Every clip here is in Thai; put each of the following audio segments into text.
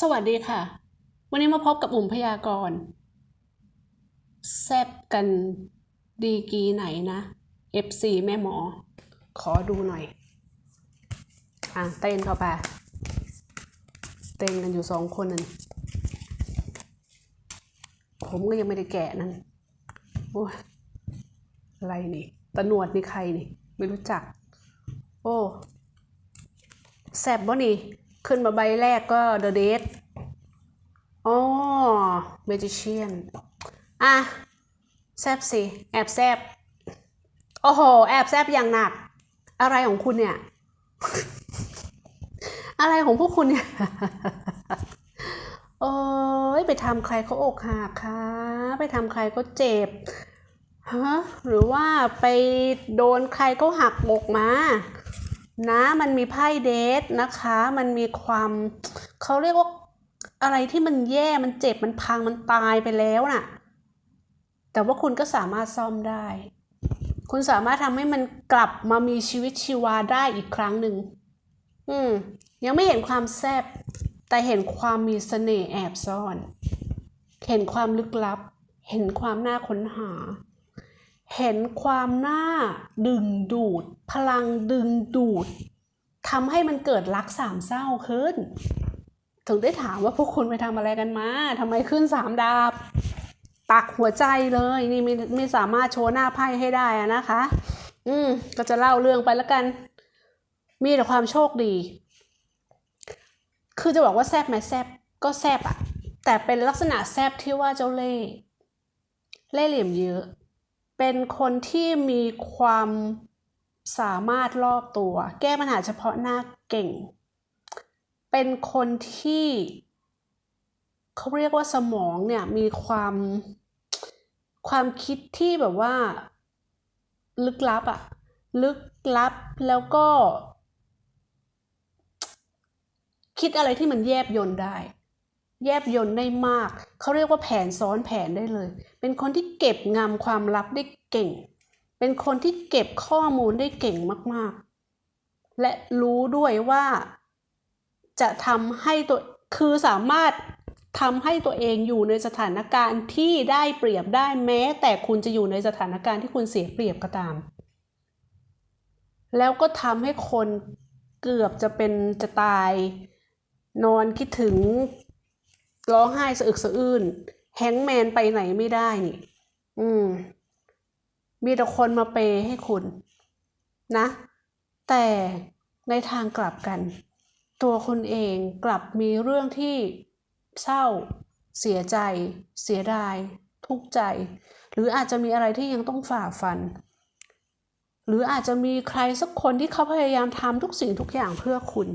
สวัสดีค่ะ วันนี้มาพบกับอุ่มพยากรณ์แซบกันดีกีไหนนะ FC แม่หมอ ขอดูหน่อย อะเต้นเข้าไปเต้นกันอยู่สองคนนั่นผมก็ยังไม่ได้แกะนั่นโอ้ยอะไรนี่ตะหนวดนี่ใครนี่ ไม่รู้จัก โอ้แซบบ่นี่ ขึ้นมาใบแรกก็ The Date อ๋อ Magician อะ แซบสิ แอบแซบ โอ้โห แอบแซบอย่างหนัก อะไรของคุณเนี่ย อะไรของพวกคุณเนี่ย โอ้ยไปทำใครเขาอกหักคะไปทำใครก็เจ็บฮะหรือว่าไปโดนใครก็หักอกมา นะมันมีไพ่เดทนะคะ มันมีความเขาเรียกว่าอะไรที่มันแย่มันเจ็บมันพังมันตายไปแล้วน่ะ แต่ว่าคุณก็สามารถซ่อมได้ คุณสามารถทำให้มันกลับมามีชีวิตชีวาได้อีกครั้งหนึ่งอืม ยังไม่เห็นความแซบแต่เห็นความมีเสน่ห์แอบซ่อน เห็นความลึกลับ เห็นความน่าค้นหา เห็นความน่าดึงดูด พลังดึงดูดทำให้มันเกิดรักสามเศร้าขึ้น ถึงได้ถามว่าพวกคุณไปทำอะไรกันมาทำไมขึ้นสามดาบตักหัวใจเลยนี่ไม่ไม่สามารถโชว์หน้าไพ่ให้ได้อะนะคะ อืมก็จะเล่าเรื่องไปแล้วกัน มีแต่ความโชคดี คือจะบอกว่าแซบไหมแซบก็แซบอะแต่เป็นลักษณะแซบที่ว่าเจ้าเล่เล่เหลี่ยมเยอะ เป็นคนที่มีความสามารถรอบตัว แก้ปัญหาเฉพาะหน้าเก่ง เป็นคนที่เขาเรียกว่าสมองเนี่ยมีความความคิดที่แบบว่า ลึกลับอะลึกลับแล้วก็ คิดอะไรที่มันแยบยนต์ได้ แยบยนได้มาก เขาเรียกว่าแผนซ้อนแผนได้เลย เป็นคนที่เก็บงำความลับได้เก่ง เป็นคนที่เก็บข้อมูลได้เก่งมากๆ และรู้ด้วยว่า จะทำให้ตัว คือสามารถทำให้ตัวเองอยู่ในสถานการณ์ที่ได้เปรียบได้แม้ แต่คุณจะอยู่ในสถานการณ์ที่คุณเสียเปรียบก็ตาม แล้วก็ทำให้คนเกือบจะเป็นจะตาย นอนคิดถึง ร้องไห้สะอึกสะอื้นแฮงแมนไปไหนไม่ได้นี่ อืม มีแต่คนมาเปย์ให้คุณ นะ แต่ในทางกลับกัน ตัวคุณเองกลับมีเรื่องที่เศร้า เสียใจ เสียดาย ทุกข์ใจ หรืออาจจะมีอะไรที่ยังต้องฝ่าฟัน หรืออาจจะมีใครสักคนที่เขาพยายามทำทุกสิ่งทุกอย่างเพื่อคุณ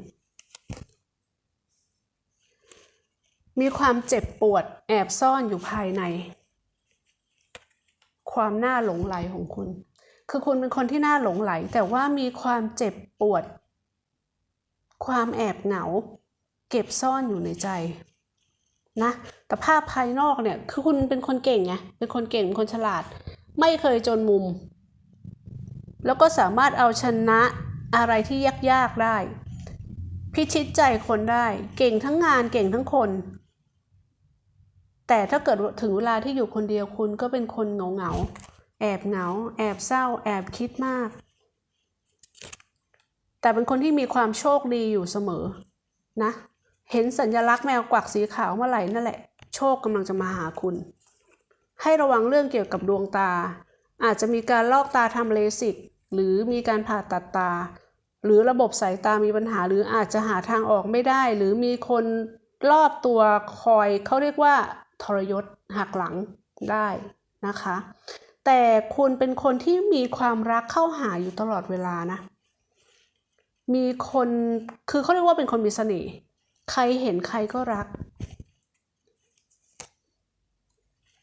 มีความเจ็บปวดแอบซ่อนอยู่ภายใน ความน่าหลงไหลของคุณ คือคุณเป็นคนที่น่าหลงไหล แต่ว่ามีความเจ็บปวด ความแอบเหงา เก็บซ่อนอยู่ในใจนะแต่ภาพภายนอกเนี่ยคือคุณเป็นคนเก่งไงเป็นคนเก่งเป็นคนฉลาด ไม่เคยจนมุม แล้วก็สามารถเอาชนะอะไรที่ยากๆได้ พิชิตใจคนได้ เก่งทั้งงานเก่งทั้งคน แต่ถ้าเกิดถึงเวลาที่อยู่คนเดียวคุณก็เป็นคนเหงาเหงาแอบเหงา แอบเศร้า แอบคิดมาก แต่เป็นคนที่มีความโชคดีอยู่เสมอนะ เห็นสัญลักษณ์แมวกวักสีขาวเมื่อไหร่นั่นแหละ โชคกำลังจะมาหาคุณ ให้ระวังเรื่องเกี่ยวกับดวงตา อาจจะมีการลอกตาทำเลสิก หรือมีการผ่าตัดตา หรือระบบสายตามีปัญหา หรืออาจจะหาทางออกไม่ได้ หรือมีคนรอบตัวคอยเขาเรียกว่า ทรยศหักหลังได้นะคะ แต่คุณเป็นคนที่มีความรักเข้าหาอยู่ตลอดเวลานะ มีคนคือเขาเรียกว่าเป็นคนมีเสน่ห์ใครเห็นใครก็รัก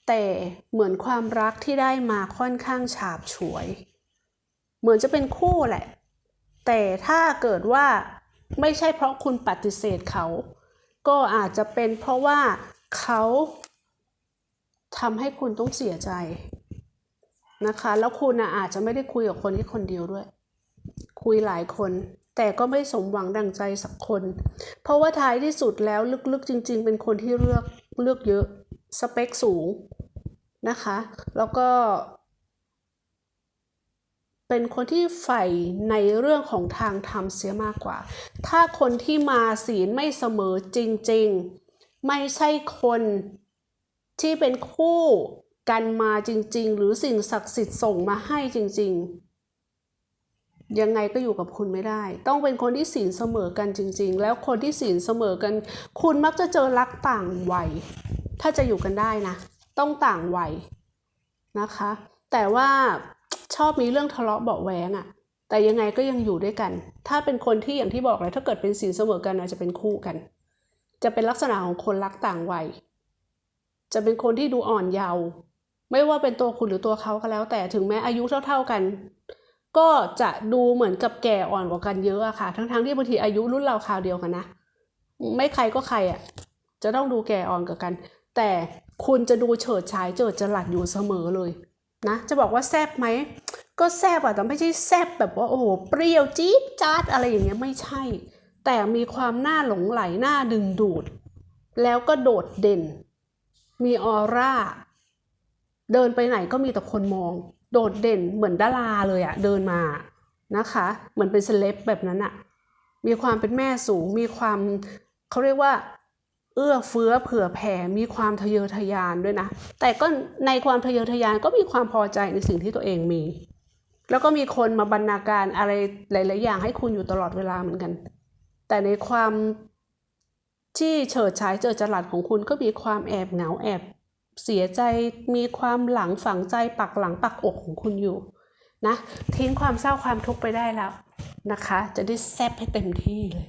แต่เหมือนความรักที่ได้มาค่อนข้างฉาบฉวย เหมือนจะเป็นคู่แหละ แต่ถ้าเกิดว่าไม่ใช่เพราะคุณปฏิเสธเขา ก็อาจจะเป็นเพราะว่า เขาทำให้คุณต้องเสียใจนะคะ แล้วคุณนะอาจจะไม่ได้คุยกับคนที่คนเดียวด้วย คุยหลายคน แต่ก็ไม่สมหวังดังใจสักคน เพราะว่าท้ายที่สุดแล้วลึกๆจริง ๆ เป็นคนที่เลือกเลือกเยอะสเปคสูงนะคะ แล้วก็ เป็นคนที่ใฝ่ในเรื่องของทางธรรมเสียมากกว่า ถ้าคนที่มาศีลไม่เสมอจริง ๆ ไม่ใช่คนที่เป็นคู่กันมาจริง ๆ หรือสิ่งศักดิ์สิทธิ์ส่งมาให้จริง ๆ ยังไงก็อยู่กับคุณไม่ได้ ต้องเป็นคนที่ศีลเสมอกันจริง ๆ แล้วคนที่ศีลเสมอกัน คุณมักจะเจอรักต่างวัยถ้าจะอยู่กันได้นะ ต้องต่างวัยนะคะ แต่ว่าชอบมีเรื่องทะเลาะเบาะแวงอะแต่ยังไงก็ยังอยู่ด้วยกัน ถ้าเป็นคนที่อย่างที่บอกเลยถ้าเกิดเป็นศีลเสมอกันอาจจะเป็นคู่กัน จะเป็นลักษณะของคนรักต่างวัย จะเป็นคนที่ดูอ่อนเยาว์ไม่ว่าเป็นตัวคุณหรือตัวเขาก็แล้วแต่ถึงแม้อายุเท่า ๆกัน ก็จะดูเหมือนกับแก่อ่อนกว่ากันเยอะอะค่ะ ทั้งๆที่บางทีอายุรุ่นเราคราวเดียวกันนะ ไม่ใครก็ใครอะจะต้องดูแก่อ่อนกว่ากัน แต่คุณจะดูเฉิดฉายเจิดจรัสอยู่เสมอเลยนะจะบอกว่าแซบไหมก็แซบอะแต่ไม่ใช่แซบแบบว่าโอ้โหเปรี้ยวจี๊ดจ๊าดอะไรอย่างเงี้ยไม่ใช่ แต่มีความน่าหลงไหลน่าดึงดูด แล้วก็โดดเด่น มีออร่า เดินไปไหนก็มีแต่คนมอง โดดเด่นเหมือนดาราเลยอะเดินมานะคะ เหมือนเป็นเซเลบแบบนั้นอะมีความเป็นแม่สูง มีความเขาเรียกว่า เอื้อเฟื้อเผื่อแผ่ มีความทะเยอทะยานด้วยนะ แต่ก็ในความทะเยอทะยานก็มีความพอใจในสิ่งที่ตัวเองมี แล้วก็มีคนมาบรรณาการอะไรหลาย ๆ อย่างให้คุณอยู่ตลอดเวลาเหมือนกัน แต่ในความที่เฉิดฉายเจอจรัสของคุณก็มีความแอบเหงาแอบ เสียใจมีความหลังฝังใจปักหลังปักอกของคุณอยู่นะทิ้งความเศร้าความทุกข์ไปได้แล้วนะคะ จะได้แซบให้เต็มที่เลย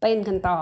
เต้นกันต่อ